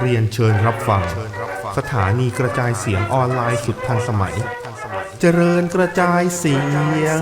เรียนเชิญรับฟัง สถานีกระจายเสียงออนไลน์สุดทันสมัย เจริญกระจายเสียง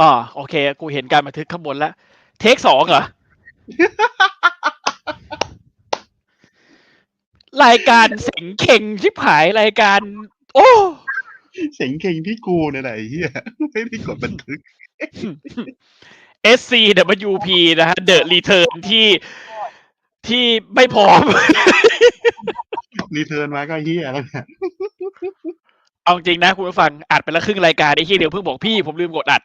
อ๋อโอเค กูเห็นการบันทึกข้างบนแล้ว เทคสองเหรอ รายการเสียงเข่งชิบหายรายการ โอ้ เสียงเก่งที่กูเนี่ยแหละไอ้เหี้ยไม่ได้กดบันทึก SCWP นะฮะ The Return ที่ที่ไม่พร้อม รีเทิร์นมาก็เหี้ยแล้วเนี่ยเอาจริงนะคุณผู้ฟังอัดไปละครึ่งรายการไอ้ที่เดียวเพิ่งบอกพี่ผมลืมกดอัด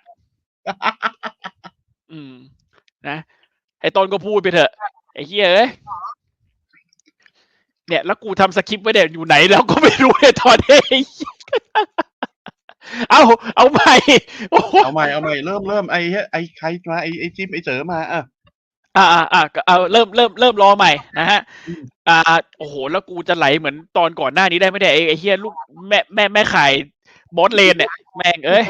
อืม นะไอ้ต้นก็พูดไปเถอะ ไอ้เหี้ยเอ้ยเนี่ยแล้วกูทำสคริปต์ไว้เนี่ยอยู่ไหนแล้วก็ไม่รู้เลยตอนนี้เอาเอาใหม่โอ้โหเอาใหม่เอาใหม่เริ่มเริ่มไอ้เหี้ยไอ้ใครมาไอ้ไอ้จิ๊บไอ้เจอมาอะอ่าอ่าอ่าก็เอาเริ่มเริ่มเริ่มรอใหม่นะฮะ อ่า โอ้โห แล้วกูจะไหลเหมือนตอนก่อนหน้านี้ได้ไม่ได้ไอ้ไอ้เฮียลูกแม่แม่แม่ขายบอสเลนเนี่ยแม่งเอ้ย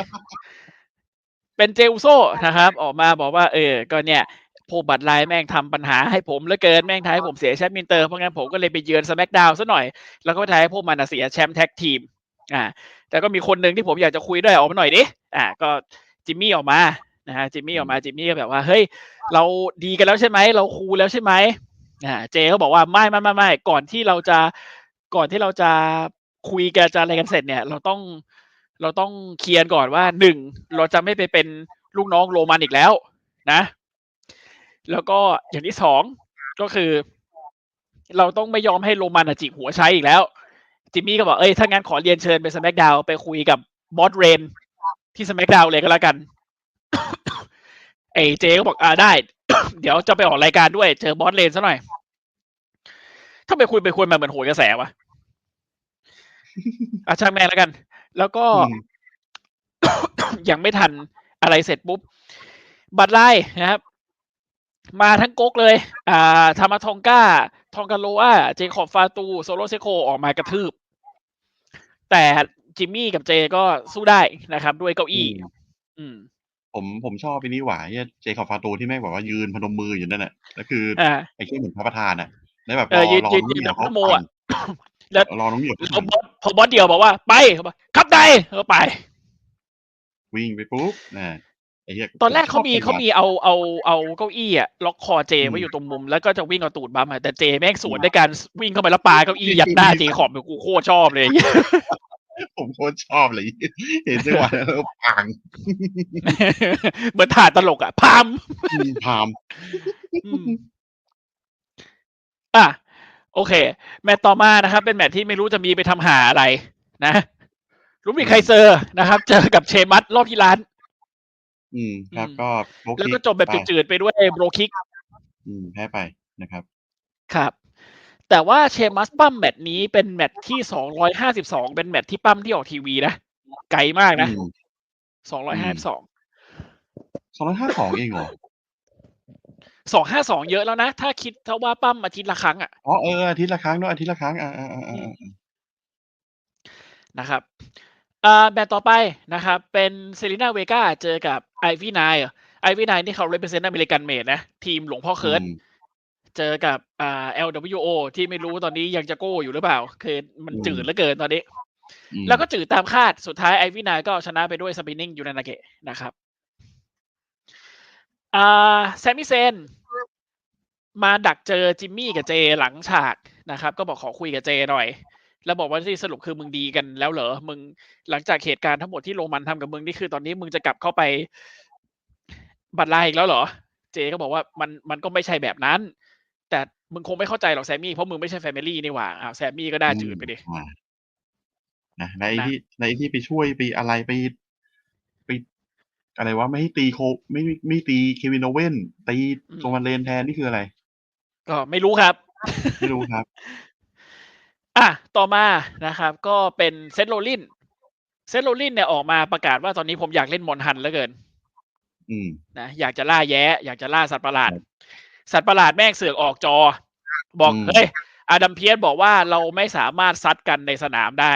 เป็นเจลโซนะครับ ออกมาบอกว่า เออ ก็เนี่ยพวกบัตรไลน์แม่งทำปัญหาให้ผมเหลือเกินแม่งทำให้ผมเสียแชมป์มินเตอร์เพราะงั้นผมก็เลยไปเยือนส c k กดาวซะหน่อย แล้วก็ทำให้พวกมันเสียแชมป์แท็กทีมอ่า แต่ก็มีคนหนึ่งที่ผมอยากจะคุยด้วยออกมาหน่อยดิอ่า ก็จิมมี่ออกมานะฮะจิมมี่ออกมาจิมมี่ก็แบบว่าเฮ้ยเราดีกันแล้วใช่ไหมเราคูลแล้วใช่ไหมอ่าเจก็บอกว่าไม่ไม่ไม่ไม่ก่อนที่เราจะก่อนที่เราจะคุยกันจะอะไรกันเสร็จเนี่ย เราต้อง เราต้องเคลียร์ก่อนว่าหนึ่งเราจะไม่ไปเป็นลูกน้องโรมันอีกแล้วนะ แล้วก็อย่างที่สองก็คือ เราต้องไม่ยอมให้โรมันจิกหัวใช้อีกแล้ว จิมมี่ก็บอกเอ้ยถ้างั้นขอเรียนเชิญไปสแมกดาวไปคุยกับบอสเรนที่สแมกดาวเลยก็แล้วกันไอ้เจก็บอกอ่าได้ เดี๋ยวจะไปออกรายการด้วย เจอบอสเรนซะหน่อย ถ้าไปคุยไปคุยมาเหมือนโหยกระแสวะอะช่างแม่งแล้วกัน แล้วก็อืมยังไม่ทันอะไรเสร็จปุ๊บ บัตรไลน์นะครับ มาทั้งก๊กเลย อ่าธรรมทองก้า ทองกาโลอาเจคอบฟาตู โซโลเซโคออกมากระทืบ แต่จิมมี่กับเจก็สู้ได้นะครับ ด้วยเก้าอี้ อืม ผมผมชอบไอ้นี่หว่าไอ้เหี้ยเจคอบฟาโตที่แม่งแบบว่ายืนพนมมืออยู่นั่นแหละแล้วคือออ่าไอ้ที่เหมือนพระประธานอะแล้วแบบเอรออยืนรอยืนน้องยืนเหมียวเขาแบบนโมปั่อะน แล้วรอน้องเหมียวเขาแล้วปั่นบอสพอบอสเดียวบอกว่าไปเขาบอกครับได้เขาไป วิ่งไปปุ๊บนะไอ้เหี้ยตอนแรกเขามีชอบเขามีเอาเอาเอาเก้าอี้อะล็อกคอเจอืมไว้อยู่ตรงมุมแล้วก็จะวิ่งเอาตูดบัมอะแต่เจแม่งสวนด้วยการวิ่งเข้าไปแล้วปาเก้าอี้ยัดหน้าเจขอบแบบกูโคตรชอบเลยผมโคตรชอบเลยเห็นจังหวะนั้นแล้วปังเหมือนถ่ายตลกอะพามพามอืมอะ โอเค แมตต์ต่อมานะครับ เป็นแมตต์ที่ไม่รู้จะมีไปทำหาอะไร นะรู้มีใครเซอร์นะครับ เจอกับเชมัสรอบที่ร้าน อืมครับอืมก็โบแล้วคิก็จบแบบไปจืดๆไปด้วยโบรคิก อืมแพ้ไปนะครับ ครับ แต่ว่าเชมัสปั้มแมตช์นี้เป็นแมตช์ที่สองร้อยห้าสิบสองเป็นแมตช์ที่ปั้มที่ออกทีวีนะไกลมากนะอืมสองร้อยห้าสิบสองสองร้อยห้าสองเองเหรอ สองห้าสองเยอะแล้วนะ ถ้าคิดถ้าว่าปั้มอาทิตย์ละครั้งอะอ๋อเอออาทิตย์ละครั้งเนอะอาทิตย์ละครั้งอ่าอ่าอ่าอ่านะครับอ่าแมตช์ต่อไปนะครับ เป็นเซรีนาเวกาเจอกับไอวี่นายไอวี่นายนี่เขา represent อเมริกันเมดนะ ทีมหลวงพ่อเคิร์ดอืมเจอกับอ่า LWO ที่ไม่รู้ตอนนี้ยังจะโก้อยู่หรือเปล่า คือมันจืดเหลือเกินตอนนี้อืมแล้วก็จืดตามคาดสุดท้ายไอวินายก็เอาชนะไปด้วยสปินนิ่งยูนานาเกะนะครับอ่าแซมมี่เซน มาดักเจอจิมมี่กับเจหลังฉากนะครับ ก็บอกขอคุยกับเจหน่อย แล้วบอกว่าที่สรุปคือมึงดีกันแล้วเหรอมึงหลังจากเหตุการณ์ทั้งหมดที่โรมันทำกับมึงนี่คือตอนนี้มึงจะกลับเข้าไปบัตรลายอีกแล้วเหรอ เจก็บอกว่ามันมันก็ไม่ใช่แบบนั้น แต่มึงคงไม่เข้าใจหรอกแซมมี่เพราะมึงไม่ใช่แฟมิลี่นี่หว่าอ้าวแซมมี่ก็ได้จืดไปดิอ่านะในนะที่ในที่ไปช่วยไปอะไรไปไปอะไรวะไม่ให้ตีโคไม่ไม่ไม่ตีเควินโอเว่นตีโซมันเลนแทนนี่คืออะไร ก็ไม่รู้ครับ ไม่รู้ครับ อะ ต่อมานะครับ ก็เป็นเซตโรลลินเซตโรลลินเนี่ยออกมาประกาศว่าตอนนี้ผมอยากเล่นมอนฮันเหลือเกินอืมนะอยากจะล่าแย้ อยากจะล่าสัตว์ประหลาดครับสัตว์ประหลาดแม่งเสือกออกจอ บอกอืมเฮ้ยอาดัมเพียสบอกว่าเราไม่สามารถซัดกันในสนามได้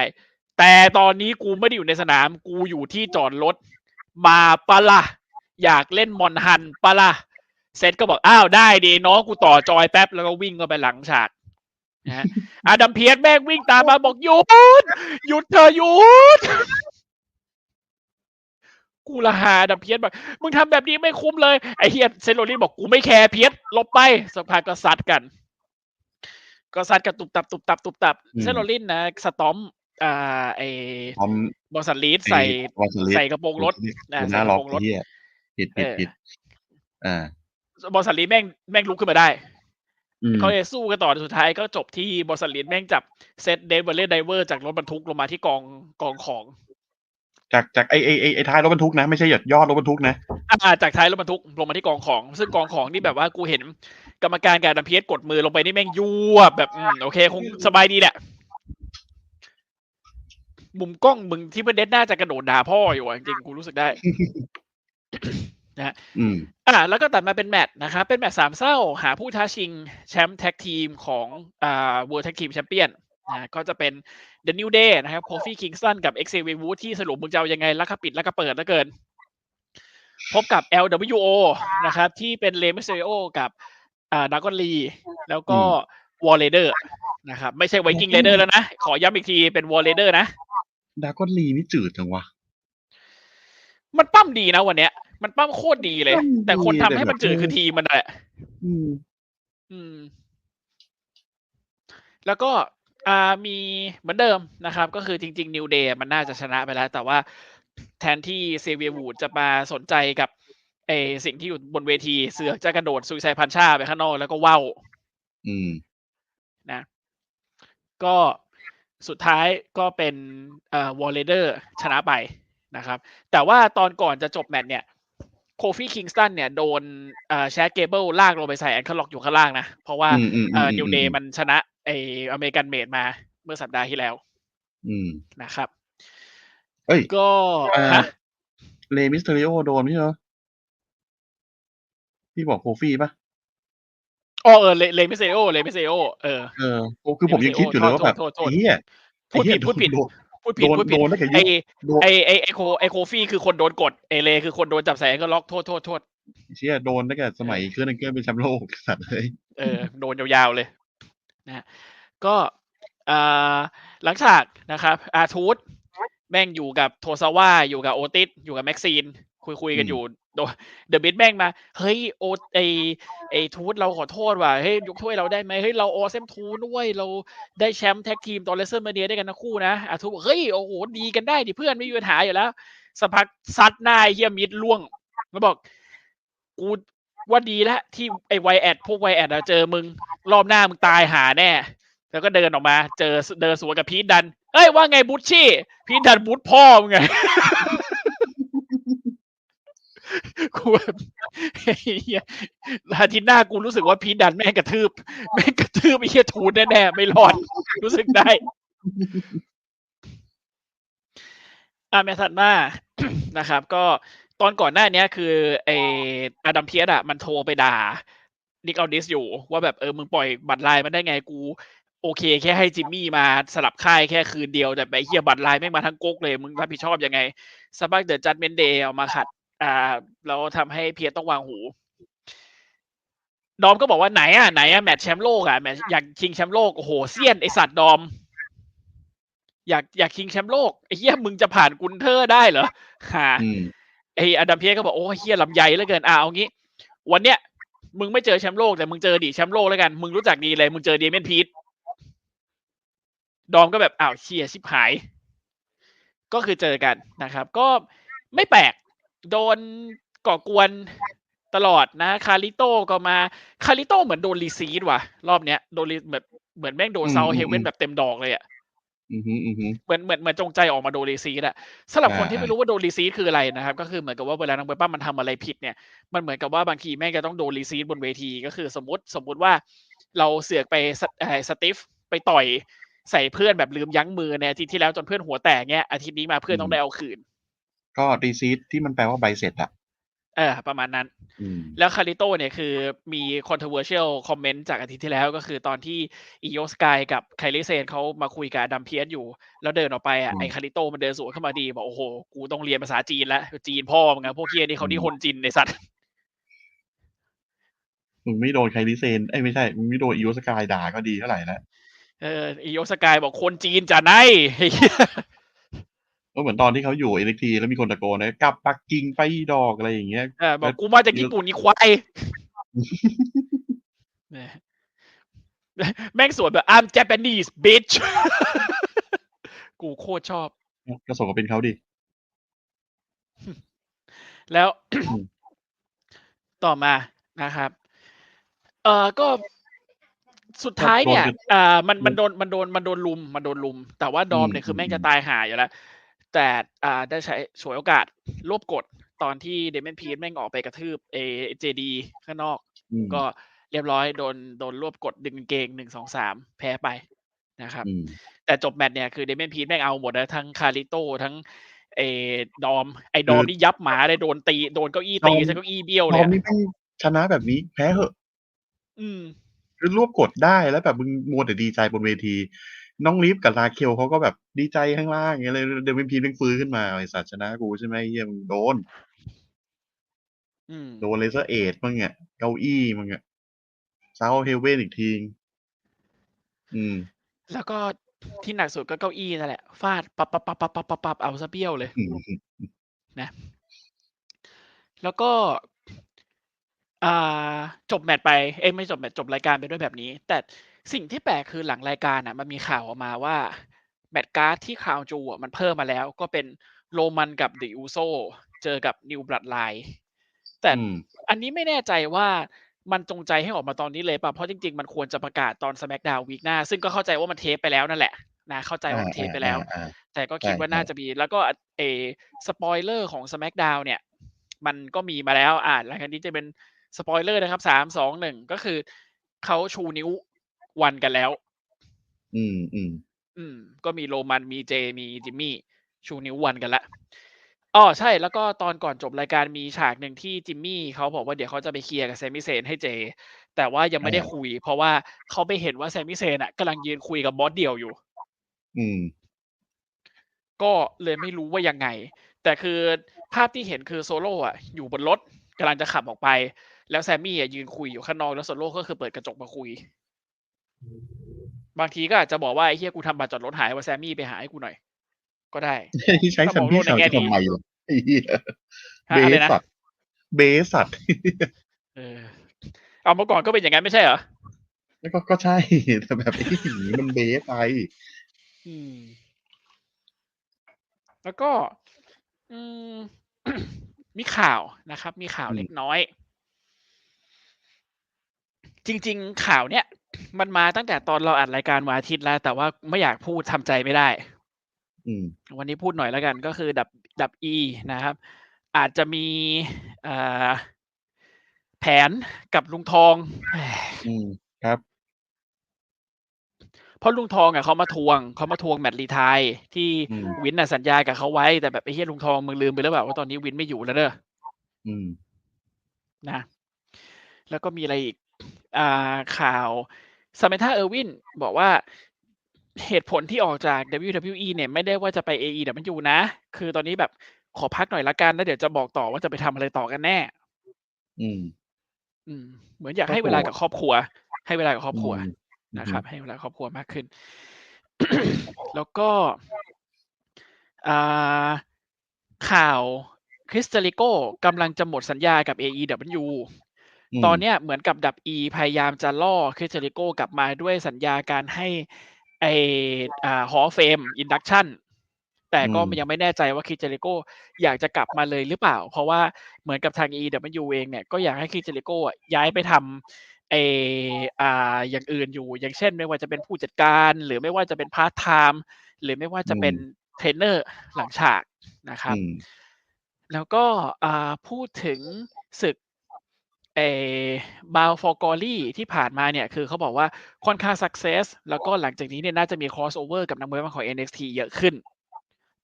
แต่ตอนนี้กูไม่ได้อยู่ในสนาม กูอยู่ที่จอดรถ มาปะละอยากเล่นมอนฮันปะละ เซตก็บอกอ้าวได้ดีน้องกูต่อจอยแป๊บแล้วก็วิ่งเข้าไปหลังฉากนะฮะอาดัมเพียสแม่งวิ่งตามมาบอกหยุดหยุดเธอะหยุดกูละหาดับเพียสบอกมึงทำแบบนี้ไม่คุ้มเลยไอเฮียเซนโรลินบอกกูไม่แคร์เพียสลบไปสักพักก็ซัดกัน ก็ซัดกันตุบตับตุบตับตุบตับอืมเซนโรลินนะสตอมอ่าไอพร้อมบอสันลีดใส่วอลสลิดใส่กระโปรงรถอ่าเป็นหใส่น้ากระล็อกโปรงรถไอ้เหี้ยผิดผิดเออผิดอ่า บอสันลีดแม่งแม่งลุกขึ้นมาได้อืมเขาเลยสู้กันต่อสุดท้ายก็จบที่บอสันลีดแม่งจับเซตเดนเวอร์เลไดเวอร์จากรถบรรทุกลงมาที่กองกองของ จากจากไอไอไอ้ไอท้ายรถบรรทุกนะไม่ใช่หยดยอดรถบรรทุกนะอ่าจากท้ายรถบรรทุกลงมาที่กองของ ซึ่งกองของนี่แบบว่ากูเห็น กรรมการการดัมเพียสกดมือลงไปนี่แม่งยวบแบบอืมโอเค คงสบายดีแหละมุมกล้องมึงที่ประเด็นน่าจะกระโดดด่าพ่ออยู่อะจริงๆกูรู้สึกได้ อืมอ่า แล้วก็ตัดมาเป็นแมตช์นะครับ เป็นแมตช์สามเศร้า หาผู้ท้าชิงแชมป์แท็กทีมของอ่า World Tag Team Champion นะก็จะเป็น The New Day นะครับ Kofi Kingston กับ Xavier Woods ที่สรุปมึงจะเอายังไงแล้วก็ปิดแล้วก็เปิดแล้วเกิน พบกับ LWO นะครับ ที่เป็นเลมิเซโอกับอ่าดากอนลีแล้วก็วอลเลเดอร์นะครับ ไม่ใช่ไวกิ้งเลเดอร์แล้วนะ ขอย้ำอีกทีเป็นวอลเลเดอร์นะดากอนลีนี่จืดจังวะ มันปั้มดีนะวันเนี้ย มันปั้มโคตรดีเลยปั้มดีแต่คนทำให้มันแต่แบบจืดคือทีมมันแหละอืมอืม แล้วก็อ่ามีเหมือนเดิมนะครับ ก็คือจริงๆ New Day มันน่าจะชนะไปแล้ว แต่ว่าแทนที่เซเวียวูดจะมาสนใจกับไอสิ่งที่อยู่บนเวทีเสือกจะกระโดดซุยไซพันชาไปข้างนอกแล้วก็ว่าวอืม นะ ก็สุดท้ายก็เป็นเอ่อวอลเลเดอร์ชนะไป นะครับ แต่ว่าตอนก่อนจะจบแมตช์เนี่ยโคฟี่คิงสตันเนี่ยโดนเอ่อแชทเกเบิลลากลงไปใส่แอนเคิลล็อกอยู่ข้างล่างนะ เพราะว่าอืมอืมเอ่ออืมนิวเดย์มันชนะไออเมริกันเมดมาเมื่อสัปดาห์ที่แล้วอืมนะครับ เอ้ยก็อ่าฮะเลมิสเตอริโอโดนไม่ใช่เหรอพี่บอกโคฟี่ปะอ๋อเออเลเลมิเซโอเลมิเซโอเออเออโอ้คือผมยังคิดอยู่เลยว่าแบบโทษโทษโทษไอ้เหี้ยพูดผิดไอ้เหี้ยพูดผิดโน พูดผิดโดนพูดผิดโดนตั้งแต่ยุไอคโดนไอไอไอโคไอโคฟี่คือคนโดนกดเอเลคือคนโดนจับใส่แอนเคิลล็อกโทษโทษโทษเชี่ยโดนตั้งแต่สมัยเครื่องนึงเกิลเป็นแชมป์โลกสัตว์เลยเออโดนยาวๆเลยนะก็อ่าหลังจากนะครับอาทูตแม่งอยู่กับโทซาว่าอยู่กับโอติสอยู่กับแม็กซีน คุยคุยๆกันอืมอยู่ โดเดอะบิทแม่งมา เฮ้ยโอไอไอทูตเราขอโทษว่ะเฮ้ยยกถ้วยเราได้ไหมเฮ้ยเราโอเซมทูด้วยเราได้แชมป์แท็กทีมตอนเลเซอร์มาเดียได้กันทั้งคู่นะอาทูตบอกเฮ้ยโอ้โหดีกันได้ดิเพื่อนไม่มีปัญหาอยู่แล้วสักพักซัดหน้าไอ้เฮียมิดล่วงแล้วบอกกูว่าดีแล้วที่ไอ้ไวแอดพวกไวแอดเจอมึงรอบหน้ามึงตายหาแน่ แล้วก็เดินออกมา เจอเดินสวนกับพีทดัน เอ้ยว่าไงบุชชี่ พีทดันบุชพ่อมึงไง กูแบบเฮียอาทิตย์หน้ากูรู้สึกว่าพีทดันแม่งกระทืบ แม่งกระทืบไอ้เฮียทูนแน่ๆไม่รอดรู้สึกได้ อ่าแมตช์ถัดมานะครับ ก็ตอนก่อนหน้านี้คือไออดัมเพียสอะมันโทรไปด่านิกเอาดิสอยู่ ว่าแบบเออมึงปล่อยบัตรลายมันได้ไงกู โอเค แค่ให้จิมมี่มาสลับค่ายแค่คืนเดียวแต่ไปเฮียบัตรลายไม่มาทั้งก๊กเลย มึงรับผิดชอบยังไงสปักเดอะจัดเมนเดย์เอามาขัด อ่าแล้วทำให้เพียสต้องวางหูดอมก็บอกว่าไหนอะไหนอะแมตช์แชมป์โลกอะแมตช์อยากชิงแชมป์โลกโอ้โหเซียนไอสัตว์ดอม อยากอยากชิงแชมป์โลกไอ้เหี้ยมึงจะผ่านกุนเทอร์ได้เหรอหาอืมไอ้อดัมเพียสก็บอกโอ้เฮียลำใหญ่เหลือเกินอ่าเอางี้ วันเนี้ยมึงไม่เจอแชมป์โลกแต่มึงเจออดีตแชมป์โลกแล้วกัน มึงรู้จักดีเลย มึงเจอเดเมนพีทดอมก็แบบอ้าวเชียชิบหาย ก็คือเจอกันนะครับ ก็ไม่แปลก โดนก่อกวนตลอดนะ คาริโต้ก็มา คาริโต้เหมือนโดนรีซีดว่ะ รอบเนี้ยโดนรีแบบเหมือนแม่งโดนอืมเซาอืมเฮเว่นอืมแบบเต็มดอกเลยอะอืมฮึอืมฮึเหมือนเหมือนเหมือนจงใจออกมาโดนรีซีดอะสำหรับคนอ่าที่ไม่รู้ว่าโดนรีซีดคืออะไรนะครับ ก็คือเหมือนกับว่าเวลานักมวยปั้มมันทำอะไรผิดเนี่ย มันเหมือนกับว่าบางทีแม่งจะต้องโดนรีซีดบนเวทีก็คือ สมมติสมมติว่าเราเสือกไปสเอ่อสติฟไปต่อยใส่เพื่อนแบบลืมยั้งมือในอาทิตย์ที่แล้วจนเพื่อนหัวแตกเงี้ยอาทิตย์นี้มาเพื่อนต้องได้เอาคืน ก็รีซีทที่มันแปลว่าใบเสร็จอะเออประมาณนั้นอืมแล้วคาริโตเนี่ยคือมี controversial comment จากอาทิตย์ที่แล้วก็คือตอนที่อีโยสกายกับไคลิเซนเขามาคุยกับดัมเพียสอยู่ แล้วเดินออกไปอะอืมไอคาริโตมันเดินสวนเข้ามาดี บอกโอ้โห กูต้องเรียนภาษาจีนแล้ว จีนพ่อมึงอะพวกเฮียนี่เขาอืมที่คนจีนในสัตว์มึงไม่โดนใครดิเซนเอ้ยไม่ใช่มึงไม่โดนอีโอสกายด่าก็ดีเท่าไหร่แล้วเอออีโยสกายบอกคนจีนจะไหนไอ้เหี้ย ก็เหมือนตอนที่เขาอยู่เอเล็กทีแล้วมีคนตะโกนนะกลับปักกิ่งไปดอกอะไรอย่างเงี้ยเออบอกกูมาจากญี่ปุ่นนี่ควายเนี่ยแม่งสวนแบบ I'm Japanese bitch กูโคตรชอบ ก็ส่งกับเป็นเขาดิ แล้วอืมต่อมานะครับ เอ่อก็สุดท้ายเนี่ยโดนอ่ามันมันโดนมันโดนมันโดนลุมมันโดนลุม แต่ว่าดอมเนี่ยอืมคือแม่งอืมจะตายหายอยู่แล้ว แต่อ่าได้ใช้ฉวยโอกาสรวบกดตอนที่เดมอนพีแม่งออกไปกระทืบเอเจดีข้างนอกอืมก็เรียบร้อยโดนโดนรวบกดดึงกางเกงหนึ่งสองสามแพ้ไปนะครับอืมแต่จบแมตช์เนี่ยคือเดเมนพีทแม่งเอาหมดนะทั้งคาริโตทั้งเอดอม ไอ้ดอมคือนี่ยับหมาเลยโดนตีโดนเก้าอี้ตีดอมซะเก้าอี้เบี้ยวตเลอยนอะนี้แม่งชนะแบบนี้แพ้เหอะ อืมคือรวบกดได้แล้วแบบมึงมัวแต่ดีใจบนเวที น้องลิฟกับลาเคลเขาก็แบบดีใจข้างล่างอย่างเงี้ยเลยเดวินพีนึงฟื้นขึ้นมาไอ้สัตว์ชนะกูใช่ไหมเฮียมึงโดน อืม โดนเลเซอร์เอทมึงอะเก้าอี้มึงอะซาวเฮเว่นอีกทีอืม แล้วก็ที่หนักสุดก็เก้าอี้นั่นแหละ ฟาดปับปับปับปับปับปับปับเอาซะเบี้ยวเลยอืมแล้วก็อ่าจบแมตช์ไป เอ้ยไม่จบแมตช์จบรายการไปด้วยแบบนี้ แต่ สิ่งที่แปลกคือหลังรายการอะ มันมีข่าวออกมาว่า แมตช์การ์ดที่คาวจูอะมันเพิ่มมาแล้ว ก็เป็นโรมันกับดิอูโซเจอกับนิวบลัดไลน์แต่อืมอันนี้ไม่แน่ใจว่ามันจงใจให้ออกมาตอนนี้เลยป่ะ เพราะจริงๆ มันควรจะประกาศตอน SmackDown วีคหน้า ซึ่งก็เข้าใจว่ามันเทปไปแล้วนั่นแหละนะเข้าใจว่ามันเทปไปแล้วอ่าอ่าแต่ก็คิดใช่ว่าน่าใช่จะมี แล้วก็เอสปอยเลอร์ของ SmackDown เนี่ย มันก็มีมาแล้วอ่าหลังจากนี้จะเป็นสปอยเลอร์นะครับสามสองหนึ่งก็คือเขาชูนิ้ว วันกันแล้ว อืมอืมอืม ก็มีโรมันมีเจมีจิมมี่ ชูนิ้ววันกันละอ๋อใช่แล้วก็ตอนก่อนจบรายการมีฉากหนึ่งที่จิมมี่เขาบอกว่าเดี๋ยวเขาจะไปเคลียร์กับแซมมี่เซนให้เจ แต่ว่ายังไม่ได้อ่าคุย เพราะว่าเขาไปเห็นว่าแซมมี่เซนอะกำลังยืนคุยกับบอสเดี่ยวอยู่ อืม ก็เลยไม่รู้ว่ายังไง แต่คือภาพที่เห็นคือโซโล่อะอยู่บนรถกำลังจะขับออกไป แล้วแซมมี่อะยืนคุยอยู่ข้างนอกแล้วโซโล่ก็คือเปิดกระจกมาคุย บางทีก็อาจจะบอกว่าไอ้เฮียกูทำบัตรจอดรถหายว่าแซมมี่ไปหาให้กูหน่อย ก็ได้ที่ใช้ถ้าสัมมองพี่โลกในสาวแง่ดีทำไมวะไอ้เหี้ยฮะเบอะไรสนะสัตว์เบสสัตว์เออเอาเมื่อก่อนก็เป็นอย่างนั้นไม่ใช่เหรอแล้วก็ก็ใช่แต่แบบไอ้ที่อย่างนี้มันเบสไปอืมแล้วก็ อืมมีข่าวนะครับ มีข่าวอืมเล็กน้อย จริง ๆ ข่าวเนี้ย มันมาตั้งแต่ตอนเราอัดรายการวันอาทิตย์แล้ว แต่ว่าไม่อยากพูดทำใจไม่ได้ อืม วันนี้พูดหน่อยแล้วกันก็คือดับดับอีนะครับ อาจจะมีเอ่อแผนกับลุงทอง อืมครับเพราะลุงทองอะเขามาทวงเขามาทวงแมตต์รีไทายที่อืมวินน่ะสัญญากับเขาไว้แต่แบบไอ้เฮียลุงทองมึงลืมไปแล้วเปล่าว่าตอนนี้วินไม่อยู่แล้วเด้ออืมนะ แล้วก็มีอะไรอีก อ่าข่าว ซาม a ธาเออร์วินบอกว่าเหตุผลที่ออกจาก WWE เนี่ยไม่ได้ว่าจะไป AE แต่มันอยู่นะ คือตอนนี้แบบขอพักหน่อยละกันแล้วเดี๋ยวจะบอกต่อว่าจะไปทำอะไรต่อกันแน่ อืม อืม เหมือนอยากก็ให้เวลาถูกกับครอบครัว ให้เวลากับครอบครัวอืมนะครับ ให้เวลาครอบครัวมากขึ้น แล้วก็อ่าข่าวคริสต a ลิโกกำลังจะหมดสัญญากับ AEW ม ตอนเนี้ยเหมือนกับดับ E พยายามจะล่อคริสต a ลิโกกลับมาด้วยสัญญาการให้ไออ่าฮอเฟมอินดักชันแต่ก็อืมยังไม่แน่ใจว่าคริสต a ลิโกอยากจะกลับมาเลยหรือเปล่า เพราะว่าเหมือนกับทาง EW เองเนี่ยก็อยากให้คริสต a ลิโกอะย้ายไปทำไออ่าอย่างอื่นอยู่ อย่างเช่น ไม่ว่าจะเป็นผู้จัดการ หรือไม่ว่าจะเป็นพาร์ทไทม์หรือไม่ว่าจะเป็นเทรนเนอร์หลังฉากนะครับอืมแล้วก็อ่าพูดถึงศึก เออบาวฟอร์กอรี่ที่ผ่านมาเนี่ย คือเขาบอกว่าค่อนข้าง success แล้วก็หลังจากนี้เนี่ยน่าจะมี crossover กับนักมวยของ NXT เยอะขึ้น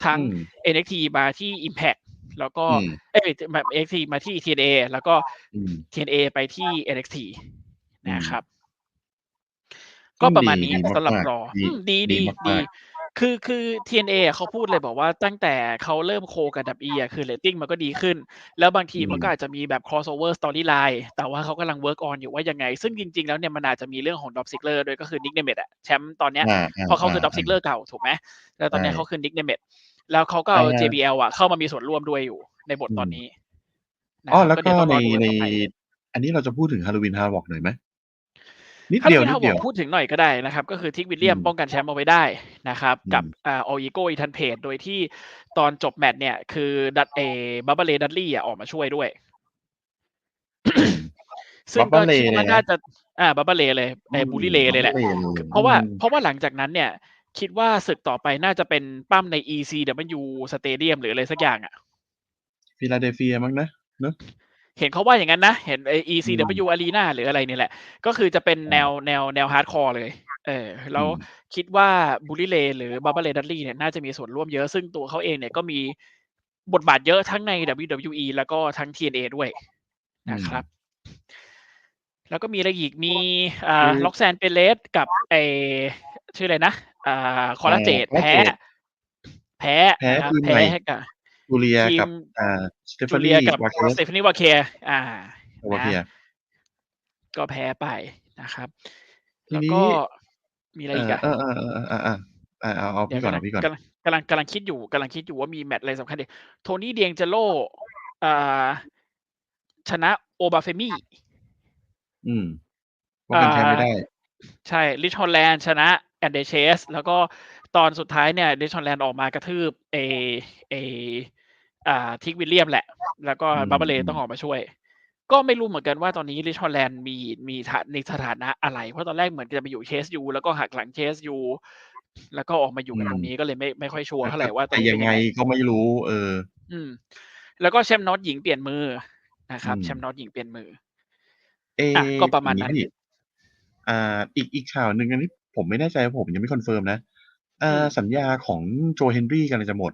ทั้งอืม NXT มาที่ Impact แล้วก็อืมเอ้ยมา NXT มาที่ TNA แล้วก็อืม TNA ไปที่ NXT อืมนะครับซึ่ก็งประมาณดีนี้ดีสำหรับมากๆรอดีอืมดีดีดีมากๆดี คือคือ TNA อะเขาพูดเลยบอกว่าตั้งแต่เขาเริ่มโคกับ WWE อะคือเรตติ้งมันก็ดีขึ้น แล้วบางทีอืมมันก็อาจจะมีแบบ crossover storyline แต่ว่าเขากำลัง work on อยู่ว่ายังไง ซึ่งจริง ๆ แล้วเนี่ยมันอาจจะมีเรื่องของ Dolph Ziggler ด้วยก็คือ Nick Nemeth อะแชมป์ตอนเนี้ยอ่าอ่าเพราะเขาคืออ่า Dolph Ziggler เก่าถูกไหมแล้วตอนเนี้ยใช่เขาคือ Nick Nemeth แล้วเขาก็เอาอ่า JBL อะเข้ามามีส่วนร่วมด้วยอยู่ในบทตอนนี้นะอ๋อ ครับแล้วก็เดี๋ก็ยวต้องในรอดูกันใน ต่อไป อันนี้เราจะพูดถึงฮาโลวีนฮาร์วอกหน่อยไหม นิดถ้าเดียวไม่นิถ้าดบเดีอยกวพูดถึงหน่อยก็ได้นะครับ ก็คือทิกวิลเลียมอืมป้องกันแชมป์เอาไว้ได้นะครับอืมกับอ่าออีโกอีทันเพจโดยที่ตอนจบแมตช์เนี่ย คือดัตเอบับเบิลเลดัตลี่อะออกมาช่วยด้วย ซึ่งก็ Bubba Ray คิดว่าเลยนะน่าจะอ่าบับเบิลเลเลยไอ้บูลลี่เลเลยแหละบับบิ้ลเพราะว่าอืมเพราะว่าหลังจากนั้นเนี่ย คิดว่าศึกต่อไปน่าจะเป็นปั้มใน ECW Stadium หรืออะไรสักอย่างอะฟิลาเดลเฟียมั้งนะเนอะ เห็นเขาว่าอย่างนั้นนะ เห็นไอ้ ECW Arena หรืออะไรนี่แหละ ก็คือจะเป็นแนวแนวแนวฮาร์ดคอร์เลย เออแล้วอืมคิดว่าบูลลี่เลหรือบับเบิลเลดัตลี่เนี่ยน่าจะมีส่วนร่วมเยอะ ซึ่งตัวเขาเองเนี่ยก็มีบทบาทเยอะทั้งใน WWE แล้วก็ทั้ง TNA ด้วยนะครับ แล้วก็มีอะไรอีกมีอ่าคือล็อกแซนเปเลสกับไอชื่ออะไรนะอ่าคอลลาเจดอ่าแพ้ Collagen แพ้ แพ้นะครับทีมแพ้ไหนให้กับ จูเลียทีมกับอ่าสเตฟาจูนีเลียกับวาเคสสเตฟานีวาเคียอ่าวาเคียนะก็แพ้ไปนะครับทีแล้วนี้ก็มีอะไรเออีกออะเออเออเออเออเออเออเอาเอาเดี๋ยพี่วก่อนกำลัเอาพี่ก่อนกำลังกำลังกำลังคิดอยู่กำลังคิดอยู่ว่ามีแมตช์อะไรสำคัญเดียโทนี่เดียงเจโลอ่าชนะโอบาเฟมี่อืมป้องกันแชมป์ไม่ได้ ใช่ริชฮอลแลนด์ชนะแอนเดเชส แล้วก็ ตอนสุดท้ายเนี่ยริชฮอลแลนด์ออกมากระทืบเอเออ่าทิกวิลเลียมแหละ แล้วก็อืมบาบาเลอืมต้องออกมาช่วย ก็ไม่รู้เหมือนกันว่าตอนนี้ริชฮอลแลนด์มีมีฐานในสถานะอะไร เพราะตอนแรกเหมือนจะไปอยู่เคสยูแล้วก็หักหลังเคสยูแล้วก็ออกมาอยู่กันตรงนี้ก็เลยไม่ไม่ค่อยชัวร์เท่าไหร่ว่าตรแต่งนี้ยัเป็นงยัไงงไงก็ไม่รู้ เออ อืม แล้วก็แชมป์น็อตหญิงเปลี่ยนมือนะครับอืมแชมป์น็อตหญิงเปลี่ยนมือ เออะก็ประมาณอย่งนั้นพี่อ่า อีกอีกข่าวหนึ่งอันนี้ผมไม่แน่ใจผมยังไม่คอนเฟิร์มนะ อ่าอืมสัญญาของโจเฮนรี่กำลังจะหมด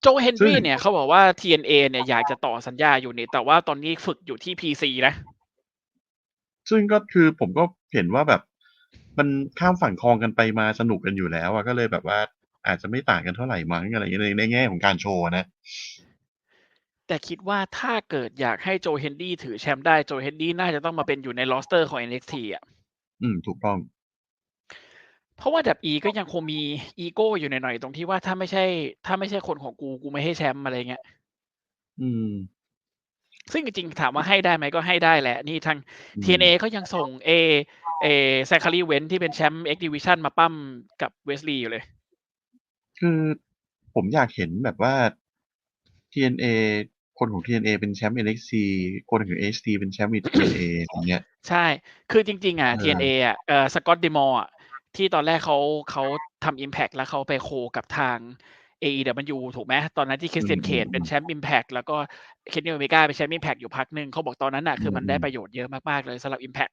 โจเฮนซึ่รี่งเนี่ยเขาบอกว่า TNA เนี่ยอยากจะต่อสัญญาอยู่นี่แต่ว่าตอนนี้ฝึกอยู่ที่ PC นะซึ่งก็คือผมก็เห็นว่าแบบมันข้ามฝั่งคลองกันไปมาสนุกกันอยู่แล้วอะก็เลยแบบว่าอาจจะไม่ต่างกันเท่าไหร่มั้งอะไรอย่างเงี้ยในในแง่ของการโชว์นะ แต่คิดว่าถ้าเกิดอยากให้โจเฮนรี่ถือแชมป์ได้โจเฮนรี่น่าจะต้องมาเป็นอยู่ในลอสเตอร์ของ NXT อะ อืม ถูกต้อง เพราะว่าดับอีก็ยังคงมีอีโก้อยู่หน่อยๆตรงที่ว่าถ้าไม่ใช่ ถ้าไม่ใช่คนของกูกูไม่ให้แชมป์อะไรเงี้ยอืม ซึ่งจริงๆถามว่าให้ได้ไหมก็ให้ได้แหละ นี่ทางอืม TNA ก็ยังส่งเอเอแซคคารีเวนที่เป็นแชมป์ X Division มาปั้มกับเวสลีย์อยู่เลย คือผมอยากเห็นแบบว่า TNA คนของ TNA เป็นแชมป์ NXT คนของ NXT เป็นแชมป์ TNA อย่างเงี้ย ใช่ คือจริง ๆ อะเออ TNA อะเอ่อสกอตเดมอร์อะ ที่ตอนแรกเขาเขาทำ Impact แล้วเขาไปโคกับทาง AEW ถูกไหมตอนนั้นที่คริสเตียนอืมเคดเป็นแชมป์ Impact แล้วก็เคนนี่โอเมกาเป็นแชมป์ Impact อยู่พักหนึ่งเขาบอกตอนนั้นอะคือมันอืมได้ประโยชน์เยอะมากๆเลยสำหรับ Impact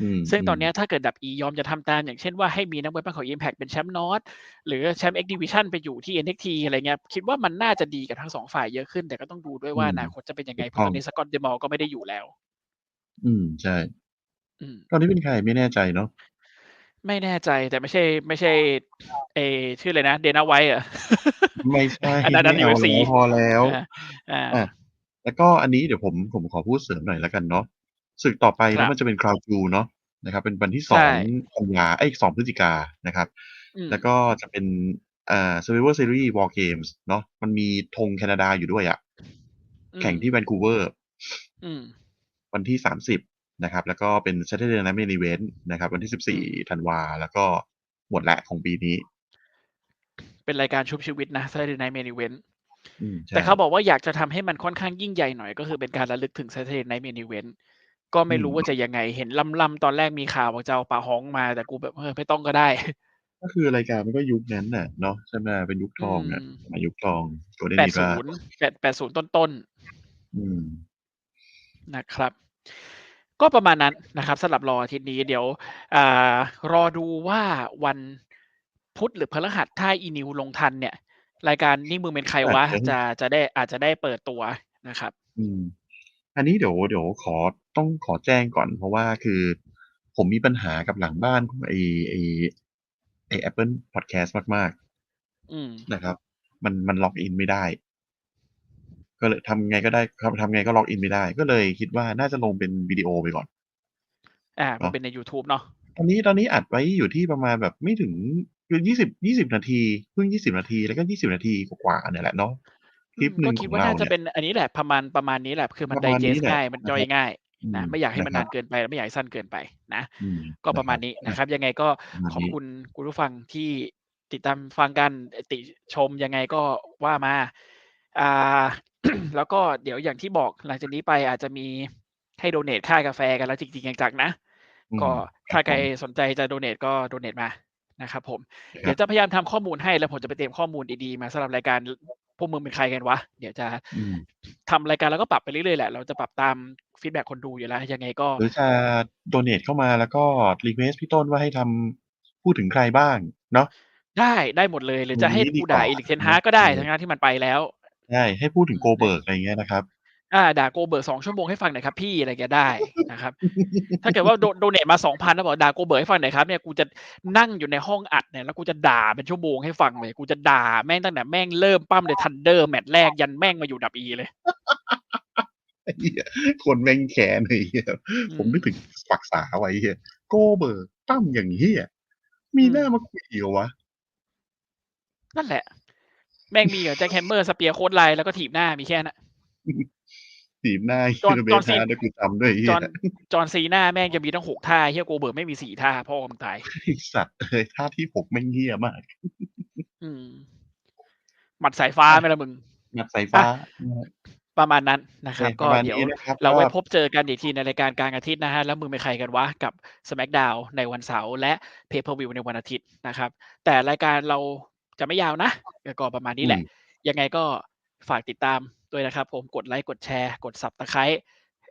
อืมซึ่งตอนเนี้ยถ้าเกิดดับอียอมจะทำตาม อย่างเช่นว่าให้มีนักมวยปั้มของ Impact เป็นแชมป์นอตหรือแชมป์ X Division ไปอยู่ที่ NXT อะไรเงี้ยคิดว่ามันน่าจะดีกับทั้งสองฝ่ายเยอะขึ้น แต่ก็ต้องดูด้วยว่าอืมอนาคตจะเป็นยังไงถูกเพราะตต้ออนงนี้สกอตเดมอร์ก็ไม่ได้อยู่แล้ว อืมใช่อืมตอนนี้เป็นใครไม่แน่ใจเนาะ ไม่แน่ใจแต่ไม่ใช่ ไม่ใช่เออชื่ออะไรนะ เดนาไวท์อะ ไม่ใช่อันนั้นอันไม่เอา UFC แล้วพอแล้วอ่าอ่าอะแล้วก็อันนี้เดี๋ยวผมผมขอพูดเสริมหน่อยแล้วกันเนาะศึกต่อไปครันะบมันจะเป็นคราวจูเนาะนะครับ เป็นวันที่สใช่องกันยาไอ้สองพฤศจิกานะครับอืมแล้วก็จะเป็นอ่า Survivor Series War Games เนาะมันมีธงแคนาดาอยู่ด้วยอะอืมแข่งที่แวนคูเวอร์อืมวันที่สามสิบ นะครับ แล้วก็เป็น Saturday Night Main Event นะครับ วันที่สิบสี่ธันวา แล้วก็หมดละของปีนี้ เป็นรายการชุบชีวิตนะ Saturday Night Main Event อืมใช่แต่เขาบอกว่าอยากจะทำให้มันค่อนข้างยิ่งใหญ่หน่อย ก็คือเป็นการระลึกถึง Saturday Night Main Event ก็ไม่รู้ว่าจะยังไง เห็นล่ำๆตอนแรกมีข่าวบอกจะเอาป่าฮ้องมา แต่กูแบบเออไม่ต้องก็ได้ ก็คือรายการมันก็ยุคนั้นน่ะเนาะใช่ไหมเป็นยุคทองอะอืมสมัยยุคทองโกลเด้นแปดอีศูรานย์แปดแปดศูนย์ต้นต้นอืมนะครับ ก็ประมาณนั้นนะครับสำหรับรออาทิตย์นี้เดี๋ยวอารอดูว่าวันพุธหรือพฤหัสถ้าอีนิวลงทันเนี่ย รายการนี่มึงเป็นใครวะอาจจะจะจะได้อาจจะได้เปิดตัวนะครับ อืม อันนี้เดี๋ยวเดี๋ยวขอต้องขอแจ้งก่อน เพราะว่าคือผมมีปัญหากับหลังบ้านของไอไอไอ Apple Podcast มากอืมๆนะครับ มันมันล็อกอินไม่ได้ ก็เลยทำไงก็ได้ครับทำไงก็ล็อกอินไม่ได้ ก็เลยคิดว่าน่าจะลงเป็นวิดีโอไปก่อน อ่าเนมันอะเป็นใน YouTube เนาะตอนนี้ตอนนี้อัดไว้อยู่ที่ประมาณแบบไม่ถึงคือยี่สิบยี่สิบนาทีเพิ่งยี่สิบนาทีแล้วก็ยี่สิบนาทีกว่าๆเนี่ยแหละเนาะคลิปหนึ่ก็งขคิดองว่าเราน่าจะเนี่ยเป็นอันนี้แหละประมาณประมาณนี้แหละ คือมันประไดมาณเจนี้สแหละง่าย มันย่อยนะครับง่ายอืมนะไม่อยากให้มันนะครันาบ นเกินไปและไม่อยากให้สั้นเกินไปนะ อืมก็ประมาณนะครับนี้อะนะครับ ยังไงก็ประมาณขอบนี้คุณคุณผู้ฟังที่ติดตามฟังกันติชมยังไงก็ว่ามา อ่าแล้วก็เดี๋ยวอย่างที่บอกหลังจากนี้ไปอาจจะมีให้โดเนทค่ากาแฟกันแล้วจริงๆจังๆนะอืมก็ครัถ้าบใครผมสนใจจะโดเนทก็โดเนทมานะครับผมคเดี๋รัยบวจะพยายามทำข้อมูลให้แล้วผมจะไปเตรียมข้อมูลดีๆมาสำหรับรายการพวกมึงเป็นใครกันวะ เดี๋ยวจะอืมทำรายการแล้วก็ปรับไปเรื่อยๆแหละ เราจะปรับตามฟีดแบ็คนดูอยู่แล้ว ยังไงก็ หรือจะโดเนทเข้ามาแล้วก็รีเควสพี่ต้นว่าให้ทำพูดถึงใครบ้างเนาะได้ได้หมดเลยหรือจะให้อย่างนี้ดีกูกว่าด่าอีลิกเทนฮาร์กก็ได้เออทั้งนั้นที่มันไปแล้ว ใช่ ให้พูดถึงอืมโกเบิร์ก อะไรอย่างเงี้ยนะครับ อ่า ด่าโกเบิร์กสองชั่วโมงให้ฟังหน่อยครับพี่อะไรเงี้ยได้นะครับ ถ้าเกิดว่าโดโดเนทมาสองพันแล้วบอกด่าโกเบิร์กให้ฟังหน่อยครับเนี่ยกูจะนั่งอยู่ในห้องอัดเนี่ยแล้วกูจะด่าเป็นชั่วโมงให้ฟังเลย กูจะด่าแม่งตั้งแต่แม่งเริ่มปั้มเลยทันเดอร์แมตช์แรกยันแม่งมาอยู่ดับอีเลย ไอ้เหี้ยคนแม่งแขนไอ้เหี้ยอืมผมนึกถึงฝักษาไว้เหี้ยโกเบิร์กตั้มอย่างเหี้ยมีอืมหน้ามาคุยเหรอวะ นั่นแหละแม่งมีเหรอแจ็คแฮมเมอร์สเปียร์โค้ดไลน์แล้วก็ถีบหน้ามีแค่นั้นถีบหน้าจอห์นเบจอห์นธาซีด้วยกูจำด้วยไอ้เหี้จยอห์นจอห์นซีหน้าแม่งจะมีตั้งหกท่าเฮียโกเบิร์กไม่มีสี่ท่าพ่อมึงตายไอ้สัตว์เอ้ยท่าที่ผมแม่งเหี้ยมาก อืมหมัดสายฟ้าไหมล่ะมึงหนักสายฟ้า ประมาณนั้นนะโอครับเคปก็ระมาณเดี๋ยวนี้นะครับเราไว้ก็พบเจอกันอีกทีในรายการกลางอาทิตย์นะฮะ แล้วมึงเป็นใครกันวะกับ SmackDown ในวันเสาร์และ Pay Per View ในวันอาทิตย์นะครับ แต่รายการเรา จะไม่ยาวนะก็ประมาณนี้แหละอืมยังไงก็ฝากติดตามด้วยนะครับ ผมกดไลค์กดแชร์ กด Subscribe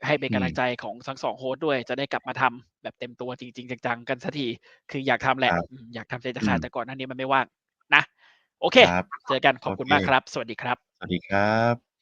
ให้เป็นกำลังใจของทั้งสองโฮสต์ด้วย จะได้กลับมาทำแบบเต็มตัวจริง ๆ จังๆกันสักที คืออยากทำแหละครับอืมอยากทำใจจะขาดอืมแต่ก่อนหน้านี้มันไม่ว่างนะ โอเคครับเจอกันขอบคุณโอเคมากครับ สวัสดีครับ สวัสดีครับ